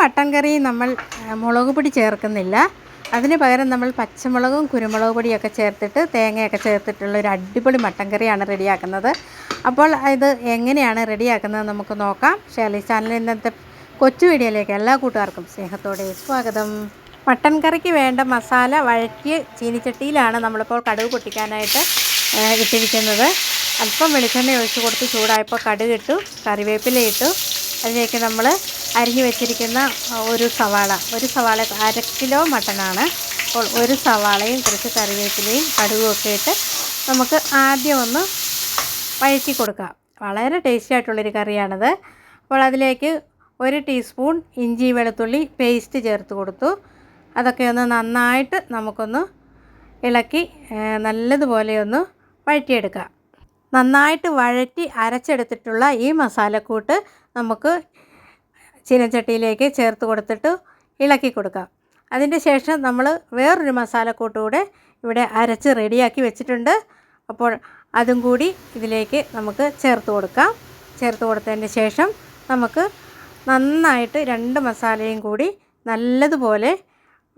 Mutton കറി നമ്മൾ മുളക് പൊടി ചേർക്കുന്നില്ല. അതിന് പകരം നമ്മൾ പച്ചമുളകും കുരുമുളക് പൊടിയൊക്കെ ചേർത്തിട്ട് തേങ്ങയൊക്കെ ചേർത്തിട്ടുള്ള ഒരു അടിപൊളി മട്ടൻ കറിയാണ് റെഡിയാക്കുന്നത്. അപ്പോൾ ഇത് എങ്ങനെയാണ് റെഡിയാക്കുന്നത് നമുക്ക് നോക്കാം. ഷേലി ചാനൽ ഇന്നത്തെ കൊച്ചു വീഡിയോയിലേക്ക് എല്ലാ കൂട്ടുകാർക്കും സ്നേഹത്തോടെ സ്വാഗതം. മട്ടൻ കറിക്ക് വേണ്ട മസാല വഴറ്റിയ ചീനിച്ചട്ടിയിലാണ് നമ്മളിപ്പോൾ കടുക് പൊട്ടിക്കാനായിട്ട് ഇട്ടിരിക്കുന്നത്. അല്പം വെളിച്ചെണ്ണ ഒഴിച്ച് കൊടുത്ത് ചൂടായപ്പോൾ കടുക് ഇട്ടു കറിവേപ്പില ഇട്ടു. അതിലേക്ക് നമ്മൾ അരിഞ്ഞു വെച്ചിരിക്കുന്ന ഒരു സവാള. ഒരു സവാള അര കിലോ മട്ടനാണ്. അപ്പോൾ ഒരു സവാളയും കുറച്ച് കറിവേപ്പിലയും കടുകുമൊക്കെ ഇട്ട് നമുക്ക് ആദ്യം ഒന്ന് വഴറ്റി കൊടുക്കാം. വളരെ ടേസ്റ്റി ആയിട്ടുള്ളൊരു കറിയാണത്. അപ്പോൾ അതിലേക്ക് ഒരു ടീസ്പൂൺ ഇഞ്ചി വെളുത്തുള്ളി പേസ്റ്റ് ചേർത്ത് കൊടുത്തു. അതൊക്കെ ഒന്ന് നന്നായിട്ട് നമുക്കൊന്ന് ഇളക്കി നല്ലതുപോലെ ഒന്ന് വഴറ്റിയെടുക്കാം. നന്നായിട്ട് വഴറ്റി അരച്ചെടുത്തിട്ടുള്ള ഈ മസാലക്കൂട്ട് നമുക്ക് ചീനച്ചട്ടിയിലേക്ക് ചേർത്ത് കൊടുത്തിട്ട് ഇളക്കി കൊടുക്കാം. അതിന്റെ ശേഷം നമ്മൾ വേറൊരു മസാലക്കൂട്ടുകൂടെ ഇവിടെ അരച്ച് റെഡിയാക്കി വെച്ചിട്ടുണ്ട്. അപ്പോൾ അതും കൂടി ഇതിലേക്ക് നമുക്ക് ചേർത്ത് കൊടുക്കാം. ചേർത്ത് കൊടുത്തതിന് ശേഷം നമുക്ക് നന്നായിട്ട് രണ്ട് മസാലയും കൂടി നല്ലതുപോലെ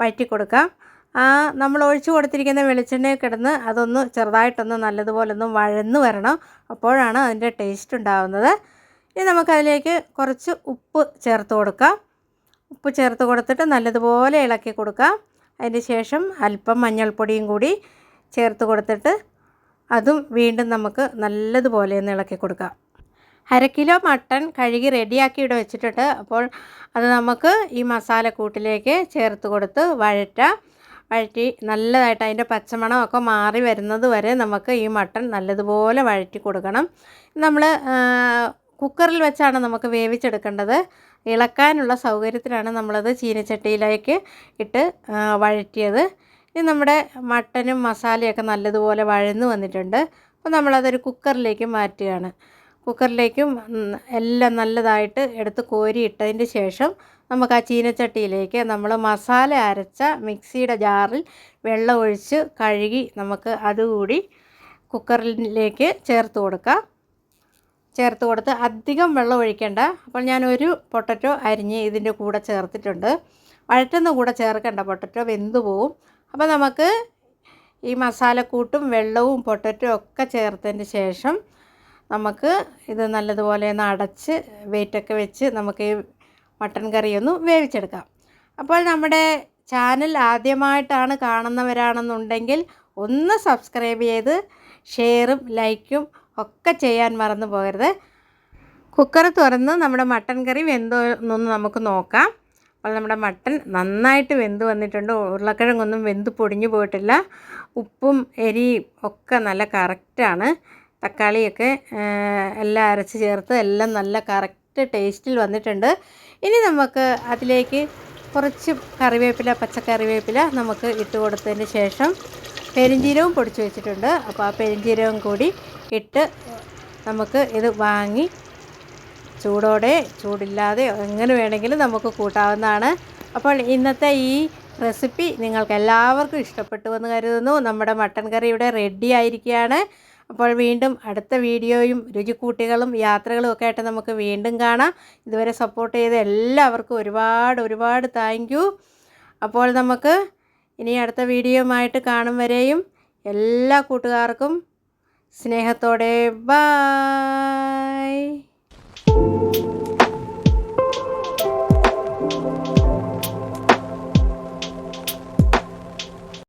വഴറ്റി കൊടുക്കാം. നമ്മൾ ഒഴിച്ചു കൊടുത്തിരിക്കുന്ന വെളിച്ചെണ്ണയിൽ കിടന്ന് അതൊന്ന് ചെറുതായിട്ടൊന്ന് നല്ലതുപോലെ ഒന്ന് വഴന്ന് വരണം. അപ്പോഴാണ് അതിന്റെ ടേസ്റ്റ് ഉണ്ടാകുന്നത് ഇനി നമുക്കതിലേക്ക് കുറച്ച് ഉപ്പ് ചേർത്ത് കൊടുക്കാം. ഉപ്പ് ചേർത്ത് കൊടുത്തിട്ട് നല്ലതുപോലെ ഇളക്കി കൊടുക്കാം. അതിന് ശേഷം അല്പം മഞ്ഞൾപ്പൊടിയും കൂടി ചേർത്ത് കൊടുത്തിട്ട് അതും വീണ്ടും നമുക്ക് നല്ലതുപോലെ ഒന്ന് ഇളക്കി കൊടുക്കാം. അര കിലോ മട്ടൺ കഴുകി റെഡിയാക്കി ഇവിടെ വെച്ചിട്ടുണ്ട്. അപ്പോൾ അത് നമുക്ക് ഈ മസാലക്കൂട്ടിലേക്ക് ചേർത്ത് കൊടുത്ത് വഴറ്റാം വഴറ്റി നല്ലതായിട്ട് അതിന്റെ പച്ചമണമൊക്കെ മാറി വരുന്നത് വരെ നമുക്ക് ഈ മട്ടൺ നല്ലതുപോലെ വഴറ്റി കൊടുക്കണം. നമ്മൾ കുക്കറിൽ വെച്ചാണ് നമുക്ക് വേവിച്ചെടുക്കേണ്ടത്. ഇളക്കാനുള്ള സൗകര്യത്തിലാണ് നമ്മളത് ചീനച്ചട്ടിയിലേക്ക് ഇട്ട് വഴറ്റിയത്. ഇനി നമ്മുടെ മട്ടനും മസാലയൊക്കെ നല്ലതുപോലെ വഴന്നു വന്നിട്ടുണ്ട്. അപ്പോൾ നമ്മളതൊരു കുക്കറിലേക്ക് മാറ്റുകയാണ്. കുക്കറിലേക്കും എല്ലാം നല്ലതായിട്ട് എടുത്ത് കോരിയിട്ടതിന് ശേഷം നമുക്ക് ആ ചീനച്ചട്ടിയിലേക്ക് നമ്മൾ മസാല അരച്ച മിക്സിയുടെ ജാറിൽ വെള്ളം ഒഴിച്ച് കഴുകി നമുക്ക് അതുകൂടി കുക്കറിലേക്ക് ചേർത്ത് കൊടുക്കാം. ചേർത്ത് കൊടുത്ത് അധികം വെള്ളം ഒഴിക്കേണ്ട. അപ്പോൾ ഞാനൊരു പൊട്ടറ്റോ അരിഞ്ഞ് ഇതിന്റെ കൂടെ ചേർത്തിട്ടുണ്ട്. വഴറ്റുന്ന കൂടെ ചേർക്കേണ്ട പൊട്ടറ്റോ വെന്ത് പോവും. അപ്പോൾ നമുക്ക് ഈ മസാലക്കൂട്ടും വെള്ളവും പൊട്ടറ്റോ ഒക്കെ ചേർത്തതിന് ശേഷം നമുക്ക് ഇത് നല്ലതുപോലെ ഒന്ന് അടച്ച് വെയിറ്റൊക്കെ വെച്ച് നമുക്ക് ഈ മട്ടൻ കറി ഒന്ന് വേവിച്ചെടുക്കാം. അപ്പോൾ നമ്മുടെ ചാനൽ ആദ്യമായിട്ടാണ് കാണുന്നവരാണെന്നുണ്ടെങ്കിൽ ഒന്ന് സബ്സ്ക്രൈബ് ചെയ്ത് ഷെയറും ലൈക്കും ഒക്കെ ചെയ്യാൻ മറന്നു പോകരുത്. കുക്കർ തുറന്ന് നമ്മുടെ മട്ടൻ കറി വെന്തോ എന്നൊന്ന് നമുക്ക് നോക്കാം. അപ്പോൾ നമ്മുടെ മട്ടൻ നന്നായിട്ട് വെന്ത് വന്നിട്ടുണ്ട്. ഉരുളക്കിഴങ്ങൊന്നും വെന്ത് പൊടിഞ്ഞു പോയിട്ടില്ല. ഉപ്പും എരിയും ഒക്കെ നല്ല കറക്റ്റാണ് തക്കാളിയൊക്കെ എല്ലാം അരച്ച് ചേർത്ത് എല്ലാം നല്ല കറക്റ്റ് ടേസ്റ്റിൽ വന്നിട്ടുണ്ട്. ഇനി നമുക്ക് അതിലേക്ക് കുറച്ച് കറിവേപ്പില പച്ചക്കറിവേപ്പില നമുക്ക് ഇട്ട് കൊടുത്തതിന് ശേഷം പെരിഞ്ചീരവും പൊടിച്ച് വെച്ചിട്ടുണ്ട്. അപ്പോൾ ആ പെരിഞ്ചീരവും കൂടി ഇട്ട് നമുക്ക് ഇത് വാങ്ങി ചൂടോടെ ചൂടില്ലാതെ എങ്ങനെ വേണമെങ്കിലും നമുക്ക് കൂട്ടാവുന്നതാണ്. അപ്പോൾ ഇന്നത്തെ ഈ റെസിപ്പി നിങ്ങൾക്ക് എല്ലാവർക്കും ഇഷ്ടപ്പെട്ടു എന്ന് കരുതുന്നു. നമ്മുടെ മട്ടൻ കറി ഇവിടെ റെഡി ആയിരിക്കുകയാണ്. അപ്പോൾ വീണ്ടും അടുത്ത വീഡിയോയും രുചിക്കൂട്ടികളും യാത്രകളും ഒക്കെ ആയിട്ട് നമുക്ക് വീണ്ടും കാണാം. ഇതുവരെ സപ്പോർട്ട് ചെയ്ത എല്ലാവർക്കും ഒരുപാട് ഒരുപാട് താങ്ക് അപ്പോൾ നമുക്ക് ഇനി അടുത്ത വീഡിയോയുമായിട്ട് കാണും വരെയും എല്ലാ കൂട്ടുകാർക്കും സ്നേഹത്തോടെ ബായ്